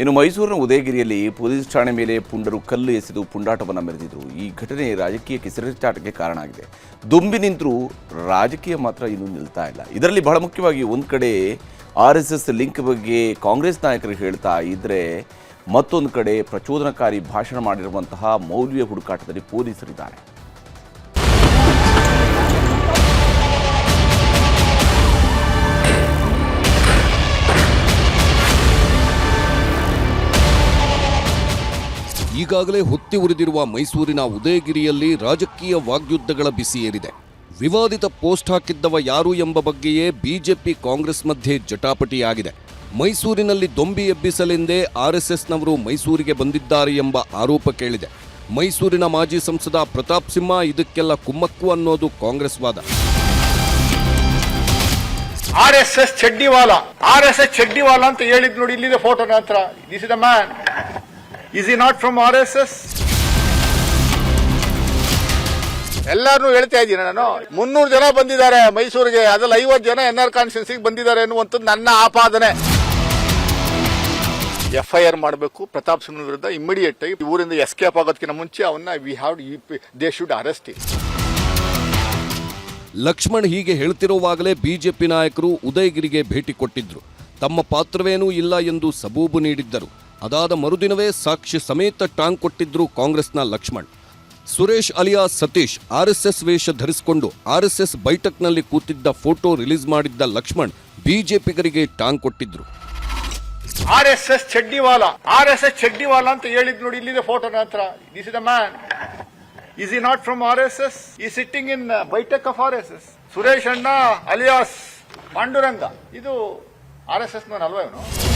ಇನ್ನು ಮೈಸೂರಿನ ಉದಯಗಿರಿಯಲ್ಲಿ ಪೊಲೀಸ್ ಠಾಣೆ ಮೇಲೆ ಪುಂಡರು ಕಲ್ಲು ಎಸೆದು ಪುಂಡಾಟವನ್ನು ಮೆರೆದಿದ್ರು. ಈ ಘಟನೆ ರಾಜಕೀಯ ಕಿಸರಿಚಾಟಕ್ಕೆ ಕಾರಣ ಆಗಿದೆ. ದುಂಬಿ ನಿಂತರೂ ರಾಜಕೀಯ ಮಾತ್ರ ಇನ್ನೂ ನಿಲ್ತಾ ಇಲ್ಲ. ಇದರಲ್ಲಿ ಬಹಳ ಮುಖ್ಯವಾಗಿ ಒಂದು ಕಡೆ ಆರ್ ಲಿಂಕ್ ಬಗ್ಗೆ ಕಾಂಗ್ರೆಸ್ ನಾಯಕರು ಹೇಳ್ತಾ ಇದ್ದರೆ ಮತ್ತೊಂದು ಕಡೆ ಪ್ರಚೋದನಕಾರಿ ಭಾಷಣ ಮಾಡಿರುವಂತಹ ಮೌಲ್ಯ ಹುಡುಕಾಟದಲ್ಲಿ ಪೊಲೀಸರಿದ್ದಾರೆ. ಈಗಾಗಲೇ ಹೊತ್ತಿ ಉರಿದಿರುವ ಮೈಸೂರಿನ ಉದಯಗಿರಿಯಲ್ಲಿ ರಾಜಕೀಯ ವಾಗ್ಯುದ್ಧಗಳ ಬಿಸಿ ಏರಿದೆ. ವಿವಾದಿತ ಪೋಸ್ಟ್ ಹಾಕಿದ್ದವ ಯಾರು ಎಂಬ ಬಗ್ಗೆಯೇ ಬಿಜೆಪಿ ಕಾಂಗ್ರೆಸ್ ಮಧ್ಯೆ ಜಟಾಪಟಿಯಾಗಿದೆ. ಮೈಸೂರಿನಲ್ಲಿ ದೊಂಬಿ ಎಬ್ಬಿಸಲೆಂದೇ ಆರ್ಎಸ್ಎಸ್ನವರು ಮೈಸೂರಿಗೆ ಬಂದಿದ್ದಾರೆ ಎಂಬ ಆರೋಪ ಕೇಳಿದೆ. ಮೈಸೂರಿನ ಮಾಜಿ ಸಂಸದ ಪ್ರತಾಪ್ ಸಿಂಹ ಇದಕ್ಕೆಲ್ಲ ಕುಮ್ಮಕ್ಕು ಅನ್ನೋದು ಕಾಂಗ್ರೆಸ್ ವಾದ. ಆರ್ ಎಸ್ ಎಸ್ ಚಡ್ಡಿವಾಲ, ಆರ್ ಎಸ್ ಎಸ್ ಚಡ್ಡಿವಾಲ ಅಂತ ಹೇಳಿದ್ ನೋಡಿ ಇಲ್ಲಿದೆ ಫೋಟೋ ನಂತರ. This is man is he not from R S S ಎಲ್ಲಾರು ಹೇಳ್ತಾ ಇದ್ದೀನಿ ನಾನು. ಮುನ್ನೂರು ಜನ ಬಂದಿದ್ದಾರೆ ಮೈಸೂರಿಗೆ. ಅದ್ರಲ್ಲಿ ಐವತ್ತು ಜನ ಎನ್ ಆರ್ ಕಾನ್ಸ್ಟಿಟ್ಯೂನ್ಸಿಗೆ ಬಂದಿದ್ದಾರೆ ಅನ್ನುವಂಥದ್ದು ನನ್ನ ಆಪಾದನೆ. ಎಫ್ ಐ ಆರ್ ಮಾಡಬೇಕು. ಪ್ರತಾಪ್ ಸಿಂಗ್ ವಿರುದ್ಧ ಇಮಿಡಿಯೇಟ್ ಆಗಿ ಊರಿಂದ ಎಸ್ಕೇಪ್ ಆಗೋದಕ್ಕಿಂತ ಮುಂಚೆ ಅವನ್ನ we have they should arrest Lakshman ಹೀಗೆ ಹೇಳ್ತಿರುವಾಗಲೇ ಬಿಜೆಪಿ ನಾಯಕರು ಉದಯಗಿರಿಗೆ ಭೇಟಿ ಕೊಟ್ಟಿದ್ರು. ತಮ್ಮ ಪಾತ್ರವೇನೂ ಇಲ್ಲ ಎಂದು ಸಬೂಬು ನೀಡಿದ್ದರು. ಅದಾದ ಮರುದಿನವೇ ಸಾಕ್ಷಿ ಸಮೇತ ಟಾಂಗ್ ಕೊಟ್ಟಿದ್ರು ಕಾಂಗ್ರೆಸ್ನ ಲಕ್ಷ್ಮಣ್. ಸುರೇಶ್ ಅಲಿಯಾ ಸತೀಶ್ ಆರ್ಎಸ್ಎಸ್ ವೇಷ ಧರಿಸಿಕೊಂಡು ಆರ್ಎಸ್ಎಸ್ ಬೈಠಕ್ನಲ್ಲಿ ಕೂತಿದ್ದ ಫೋಟೋ ರಿಲೀಸ್ ಮಾಡಿದ್ದ ಲಕ್ಷ್ಮಣ್ ಬಿಜೆಪಿಗರಿಗೆ ಟಾಂಗ್ ಕೊಟ್ಟಿದ್ರು. ಆರ್ ಎಸ್ ಎಸ್ ಚಡ್ಡಿವಾಲ, ಆರ್ ಎಸ್ ಎಸ್ ಚಡ್ಡಿವಾಲ ಅಂತ ಹೇಳಿದ್ ನೋಡಿ ಇಲ್ಲಿದೆ ಫೋಟೋ ನಂತರ this is the man is he not from R S S? ಈ sitting in baithak of R S S. Suresh ಅಣ್ಣ, ಅಲಿಯಾಸ್, ಪಾಂಡುರಂಗ. ಇದು ಆರ್ ಎಸ್ ಎಸ್ ಇವನು?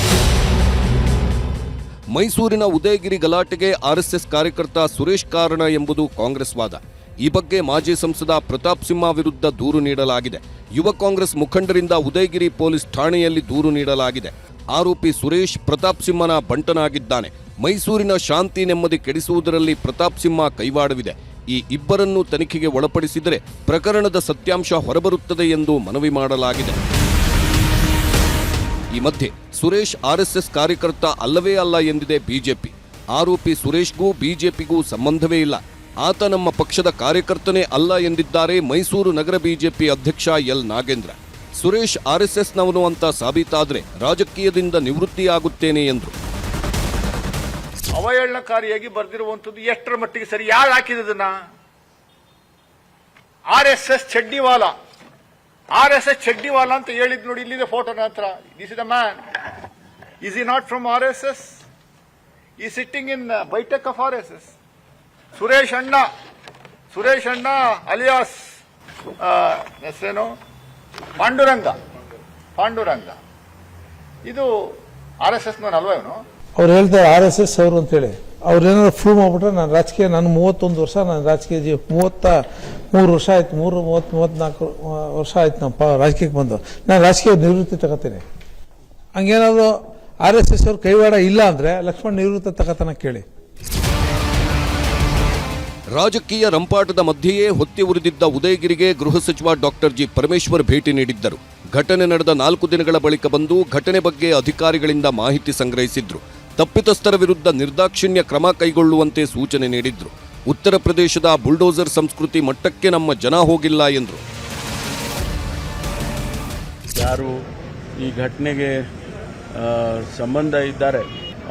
ಮೈಸೂರಿನ ಉದಯಗಿರಿ ಗಲಾಟೆಗೆ ಆರ್ಎಸ್ಎಸ್ ಕಾರ್ಯಕರ್ತ ಸುರೇಶ್ ಕಾರಣ ಎಂಬುದು ಕಾಂಗ್ರೆಸ್ ವಾದ. ಈ ಬಗ್ಗೆ ಮಾಜಿ ಸಂಸದ ಪ್ರತಾಪ್ ಸಿಂಹ ವಿರುದ್ಧ ದೂರು ನೀಡಲಾಗಿದೆ. ಯುವ ಕಾಂಗ್ರೆಸ್ ಮುಖಂಡರಿಂದ ಉದಯಗಿರಿ ಪೊಲೀಸ್ ಠಾಣೆಯಲ್ಲಿ ದೂರು ನೀಡಲಾಗಿದೆ. ಆರೋಪಿ ಸುರೇಶ್ ಪ್ರತಾಪ್ ಸಿಂಹನ ಬಂಟನಾಗಿದ್ದಾನೆ. ಮೈಸೂರಿನ ಶಾಂತಿ ನೆಮ್ಮದಿ ಕೆಡಿಸುವುದರಲ್ಲಿ ಪ್ರತಾಪ್ ಸಿಂಹ ಕೈವಾಡವಿದೆ. ಈ ಇಬ್ಬರನ್ನು ತನಿಖೆಗೆ ಒಳಪಡಿಸಿದರೆ ಪ್ರಕರಣದ ಸತ್ಯಾಂಶ ಹೊರಬರುತ್ತದೆ ಎಂದು ಮನವಿ ಮಾಡಲಾಗಿದೆ. ಈ ಮಧ್ಯೆ ಸುರೇಶ್ ಆರ್ಎಸ್ಎಸ್ ಕಾರ್ಯಕರ್ತ ಅಲ್ಲವೇ ಅಲ್ಲ ಎಂದಿದೆ ಬಿಜೆಪಿ. ಆರೋಪಿ ಸುರೇಶ್ಗೂ ಬಿಜೆಪಿಗೂ ಸಂಬಂಧವೇ ಇಲ್ಲ. ಆತ ನಮ್ಮ ಪಕ್ಷದ ಕಾರ್ಯಕರ್ತನೇ ಅಲ್ಲ ಎಂದಿದ್ದಾರೆ ಮೈಸೂರು ನಗರ ಬಿಜೆಪಿ ಅಧ್ಯಕ್ಷ ಎಲ್ ನಾಗೇಂದ್ರ. ಸುರೇಶ್ ಆರ್ಎಸ್ಎಸ್ನವನು ಅಂತ ಸಾಬೀತಾದ್ರೆ ರಾಜಕೀಯದಿಂದ ನಿವೃತ್ತಿಯಾಗುತ್ತೇನೆ ಎಂದರು. ಅವಹೇಳನಕಾರಿಯಾಗಿ ಬರೆದಿರುವಂಥದ್ದು ಎಷ್ಟರ ಮಟ್ಟಿಗೆ ಸರಿ? ಯಾರು ಹಾಕಿದನ್ನ ಆರ್ ಎಸ್ ಎಸ್ ಚಡ್ಡಿವಾಲ. ಆರ್ ಎಸ್ ಎಸ್ ಚಡ್ಡಿವಾಲ ಅಂತ ಹೇಳಿದ್ ನೋಡಿ, ಇಲ್ಲಿದೆ ಫೋಟೋ ಹತ್ರ this is the man is he not from R S S ಈ sitting in baithak of R S S Suresh ಅಣ್ಣ ಸುರೇಶ್ ಅಣ್ಣ ಅಲಿಯಾಸ್ ಹೆಸರೇನು? ಪಾಂಡುರಂಗ. ಪಾಂಡುರಂಗ. ಇದು ಆರ್ ಎಸ್ ಎಸ್ ಇವನು? ಅವ್ರು ಹೇಳ್ತಾರೆ ಆರ್ ಎಸ್ ಎಸ್ ಅವರು ಅಂತೇಳಿ. ಅವ್ರು ಏನಾದ್ರು ಪ್ರೂವ್ ಮಾಡ್ಬಿಟ್ರೆ ನಾನು ರಾಜಕೀಯ, ನಾನು ಮೂವತ್ತೊಂದು ವರ್ಷ ನಾನು ರಾಜಕೀಯ ಜೀವ. ಮೂವತ್ತ ಮೂರು ವರ್ಷ ಆಯ್ತು, ಮೂರು, ಮೂವತ್ತ್, ಮೂವತ್ನಾಲ್ಕು ವರ್ಷ ಆಯ್ತು ನಮ್ಮ ರಾಜಕೀಯಕ್ಕೆ ಬಂದು. ನಾನು ರಾಜಕೀಯ ನಿವೃತ್ತಿ ತಗೋತೀನಿ. ಹಂಗೇನಾದ್ರು ಆರ್ ಎಸ್ ಎಸ್ ಅವ್ರ ಕೈವಾಡ ಇಲ್ಲ ಅಂದ್ರೆ ಲಕ್ಷ್ಮಣ್ ನಿವೃತ್ತಿ ತಗೋತಾನ ಕೇಳಿ. ರಾಜಕೀಯ ರಂಪಾಟದ ಮಧ್ಯೆಯೇ ಹೊತ್ತಿ ಉರಿದಿದ್ದ ಉದಯಗಿರಿಗೆ ಗೃಹ ಸಚಿವ ಡಾಕ್ಟರ್ ಜಿ ಪರಮೇಶ್ವರ್ ಭೇಟಿ ನೀಡಿದ್ದರು. ಘಟನೆ ನಡೆದ ನಾಲ್ಕು ದಿನಗಳ ಬಳಿಕ ಬಂದು ಘಟನೆ ಬಗ್ಗೆ ಅಧಿಕಾರಿಗಳಿಂದ ಮಾಹಿತಿ ಸಂಗ್ರಹಿಸಿದ್ರು. ತಪ್ಪಿತಸ್ಥರ ವಿರುದ್ಧ ನಿರ್ದಾಕ್ಷಿಣ್ಯ ಕ್ರಮ ಕೈಗೊಳ್ಳುವಂತೆ ಸೂಚನೆ ನೀಡಿದ್ರು. ಉತ್ತರ ಪ್ರದೇಶದ ಬುಲ್ಡೋಸರ್ ಸಂಸ್ಕೃತಿ ಮಟ್ಟಕ್ಕೆ ನಮ್ಮ ಜನ ಹೋಗಿಲ್ಲ ಎಂದರು. ಯಾರು ಈ ಘಟನೆಗೆ ಸಂಬಂಧ ಇದ್ದಾರೆ,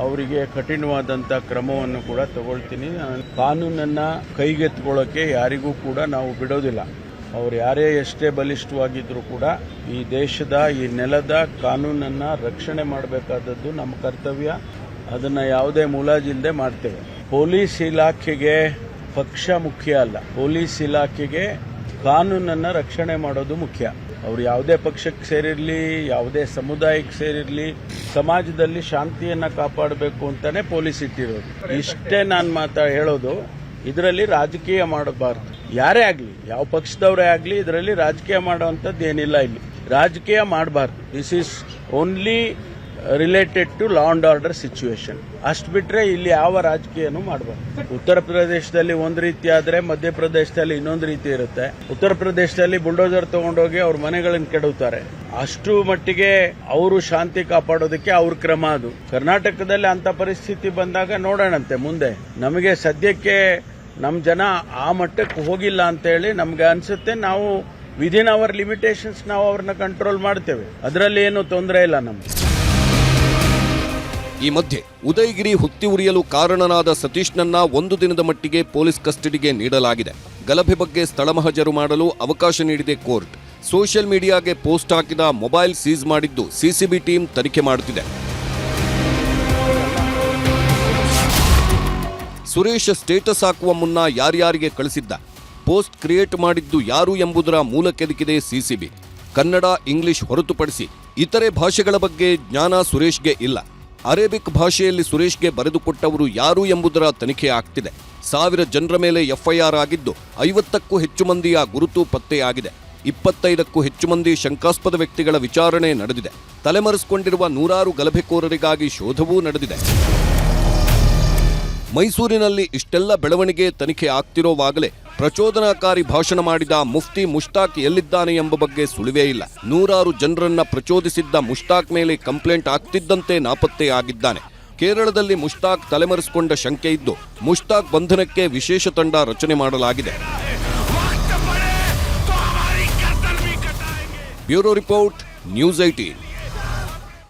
ಅವರಿಗೆ ಕಠಿಣವಾದಂಥ ಕ್ರಮವನ್ನು ಕೂಡ ತಗೊಳ್ತೀನಿ. ನಾನು ಕಾನೂನನ್ನು ಕೈಗೆತ್ಕೊಳ್ಳೋಕ್ಕೆ ಯಾರಿಗೂ ಕೂಡ ನಾವು ಬಿಡೋದಿಲ್ಲ. ಅವ್ರು ಯಾರೇ ಎಷ್ಟೇ ಬಲಿಷ್ಠವಾಗಿದ್ದರೂ ಕೂಡ ಈ ದೇಶದ, ಈ ನೆಲದ ಕಾನೂನನ್ನು ರಕ್ಷಣೆ ಮಾಡಬೇಕಾದದ್ದು ನಮ್ಮ ಕರ್ತವ್ಯ. ಅದನ್ನು ಯಾವುದೇ ಮುಲಾಜಿಲ್ಲದೆ ಮಾಡ್ತೇವೆ. ಪೊಲೀಸ್ ಇಲಾಖೆಗೆ ಪಕ್ಷ ಮುಖ್ಯ ಅಲ್ಲ. ಪೊಲೀಸ್ ಇಲಾಖೆಗೆ ಕಾನೂನನ್ನು ರಕ್ಷಣೆ ಮಾಡೋದು ಮುಖ್ಯ. ಅವರು ಯಾವುದೇ ಪಕ್ಷಕ್ಕೆ ಸೇರಿರಲಿ, ಯಾವುದೇ ಸಮುದಾಯಕ್ಕೆ ಸೇರಿರಲಿ, ಸಮಾಜದಲ್ಲಿ ಶಾಂತಿಯನ್ನ ಕಾಪಾಡಬೇಕು ಅಂತಾನೆ ಪೊಲೀಸ್ ಇಟ್ಟಿರೋದು. ಇಷ್ಟೇ ನಾನು ಮಾತಾ ಹೇಳೋದು, ಇದರಲ್ಲಿ ರಾಜಕೀಯ ಮಾಡಬಾರ್ದು. ಯಾರೇ ಆಗಲಿ, ಯಾವ ಪಕ್ಷದವರೇ ಆಗಲಿ, ಇದರಲ್ಲಿ ರಾಜಕೀಯ ಮಾಡುವಂಥದ್ದು ಏನಿಲ್ಲ ಇಲ್ಲಿ. ರಾಜಕೀಯ ಮಾಡಬಾರ್ದು. This is only related to law and order situation ಅಷ್ಟು ಬಿಟ್ಟರೆ ಇಲ್ಲಿ ಯಾವ ರಾಜಕೀಯನೂ ಮಾಡಬಾರ್ದು. ಉತ್ತರ ಪ್ರದೇಶದಲ್ಲಿ ಒಂದು ರೀತಿ ಆದರೆ ಮಧ್ಯಪ್ರದೇಶದಲ್ಲಿ ಇನ್ನೊಂದು ರೀತಿ ಇರುತ್ತೆ. ಉತ್ತರ ಪ್ರದೇಶದಲ್ಲಿ ಬುಲ್ಡೋಜರ್ ತಗೊಂಡೋಗಿ ಅವ್ರ ಮನೆಗಳನ್ನು ಕೆಡುತ್ತಾರೆ ಅಷ್ಟು ಮಟ್ಟಿಗೆ ಅವರು ಶಾಂತಿ ಕಾಪಾಡೋದಕ್ಕೆ ಅವ್ರ ಕ್ರಮ ಅದು. ಕರ್ನಾಟಕದಲ್ಲಿ ಅಂತ ಪರಿಸ್ಥಿತಿ ಬಂದಾಗ ನೋಡೋಣಂತೆ ಮುಂದೆ. ನಮಗೆ ಸದ್ಯಕ್ಕೆ ನಮ್ಮ ಜನ ಆ ಮಟ್ಟಕ್ಕೆ ಹೋಗಿಲ್ಲ ಅಂತ ಹೇಳಿ ನಮ್ಗೆ ಅನ್ಸುತ್ತೆ ನಾವು ವಿದಿನ್ ಅವರ್ ಲಿಮಿಟೇಷನ್ಸ್ ನಾವು ಅವ್ರನ್ನ ಕಂಟ್ರೋಲ್ ಮಾಡ್ತೇವೆ. ಅದರಲ್ಲಿ ಏನು ತೊಂದರೆ ಇಲ್ಲ ನಮ್ಗೆ. ಈ ಮಧ್ಯೆ ಉದಯಗಿರಿ ಹುತ್ತಿ ಉರಿಯಲು ಕಾರಣನಾದ ಸತೀಶ್ನನ್ನ ಒಂದು ದಿನದ ಮಟ್ಟಿಗೆ ಪೊಲೀಸ್ ಕಸ್ಟಡಿಗೆ ನೀಡಲಾಗಿದೆ. ಗಲಭೆ ಬಗ್ಗೆ ಸ್ಥಳ ಮಹಜರು ಮಾಡಲು ಅವಕಾಶ ನೀಡಿದೆ ಕೋರ್ಟ್. ಸೋಷಿಯಲ್ ಮೀಡಿಯಾಗೆ ಪೋಸ್ಟ್ ಹಾಕಿದ ಮೊಬೈಲ್ ಸೀಸ್ ಮಾಡಿದ್ದು ಸಿಸಿಬಿ ಟೀಮ್ ತನಿಖೆ ಮಾಡುತ್ತಿದೆ. ಸುರೇಶ್ ಸ್ಟೇಟಸ್ ಹಾಕುವ ಮುನ್ನ ಯಾರ್ಯಾರಿಗೆ ಕಳಿಸಿದ್ದ? ಪೋಸ್ಟ್ ಕ್ರಿಯೇಟ್ ಮಾಡಿದ್ದು ಯಾರು ಎಂಬುದರ ಮೂಲ ಕೆದಕಿದೆ ಸಿಸಿಬಿ. ಕನ್ನಡ, ಇಂಗ್ಲಿಷ್ ಹೊರತುಪಡಿಸಿ ಇತರೆ ಭಾಷೆಗಳ ಬಗ್ಗೆ ಜ್ಞಾನ ಸುರೇಶ್ಗೆ ಇಲ್ಲ. ಅರೇಬಿಕ್ ಭಾಷೆಯಲ್ಲಿ ಸುರೇಶ್ಗೆ ಬರೆದುಕೊಟ್ಟವರು ಯಾರು ಎಂಬುದರ ತನಿಖೆ ಆಗ್ತಿದೆ. ಸಾವಿರ ಜನರ ಮೇಲೆ ಎಫ್ಐಆರ್ ಆಗಿದ್ದು, ಐವತ್ತಕ್ಕೂ ಹೆಚ್ಚು ಮಂದಿಯ ಗುರುತು ಪತ್ತೆಯಾಗಿದೆ. ಇಪ್ಪತ್ತೈದಕ್ಕೂ ಹೆಚ್ಚು ಮಂದಿ ಶಂಕಾಸ್ಪದ ವ್ಯಕ್ತಿಗಳ ವಿಚಾರಣೆ ನಡೆದಿದೆ. ತಲೆಮರೆಸಿಕೊಂಡಿರುವ ನೂರಾರು ಗಲಭೆಕೋರರಿಗಾಗಿ ಶೋಧವೂ ನಡೆದಿದೆ. ಮೈಸೂರಿನಲ್ಲಿ ಇಷ್ಟೆಲ್ಲ ಬೆಳವಣಿಗೆ ತನಿಖೆ ಆಗ್ತಿರೋವಾಗಲೇ ಪ್ರಚೋದನಾಕಾರಿ ಭಾಷಣ ಮಾಡಿದ ಮುಫ್ತಿ ಮುಷ್ತಾಕ್ ಎಲ್ಲಿದ್ದಾನೆ ಎಂಬ ಬಗ್ಗೆ ಸುಳಿವೇ ಇಲ್ಲ. ನೂರಾರು ಜನರನ್ನ ಪ್ರಚೋದಿಸಿದ್ದ ಮುಷ್ತಾಕ್ ಮೇಲೆ ಕಂಪ್ಲೇಂಟ್ ಆಗ್ತಿದ್ದಂತೆ ನಾಪತ್ತೆಯಾಗಿದ್ದಾನೆ ಕೇರಳದಲ್ಲಿ ಮುಷ್ತಾಕ್ ತಲೆಮರೆಸಿಕೊಂಡ ಶಂಕೆ ಇದ್ದು, ಮುಷ್ತಾಕ್ ಬಂಧನಕ್ಕೆ ವಿಶೇಷ ತಂಡ ರಚನೆ ಮಾಡಲಾಗಿದೆ. Bureau report, news eighteen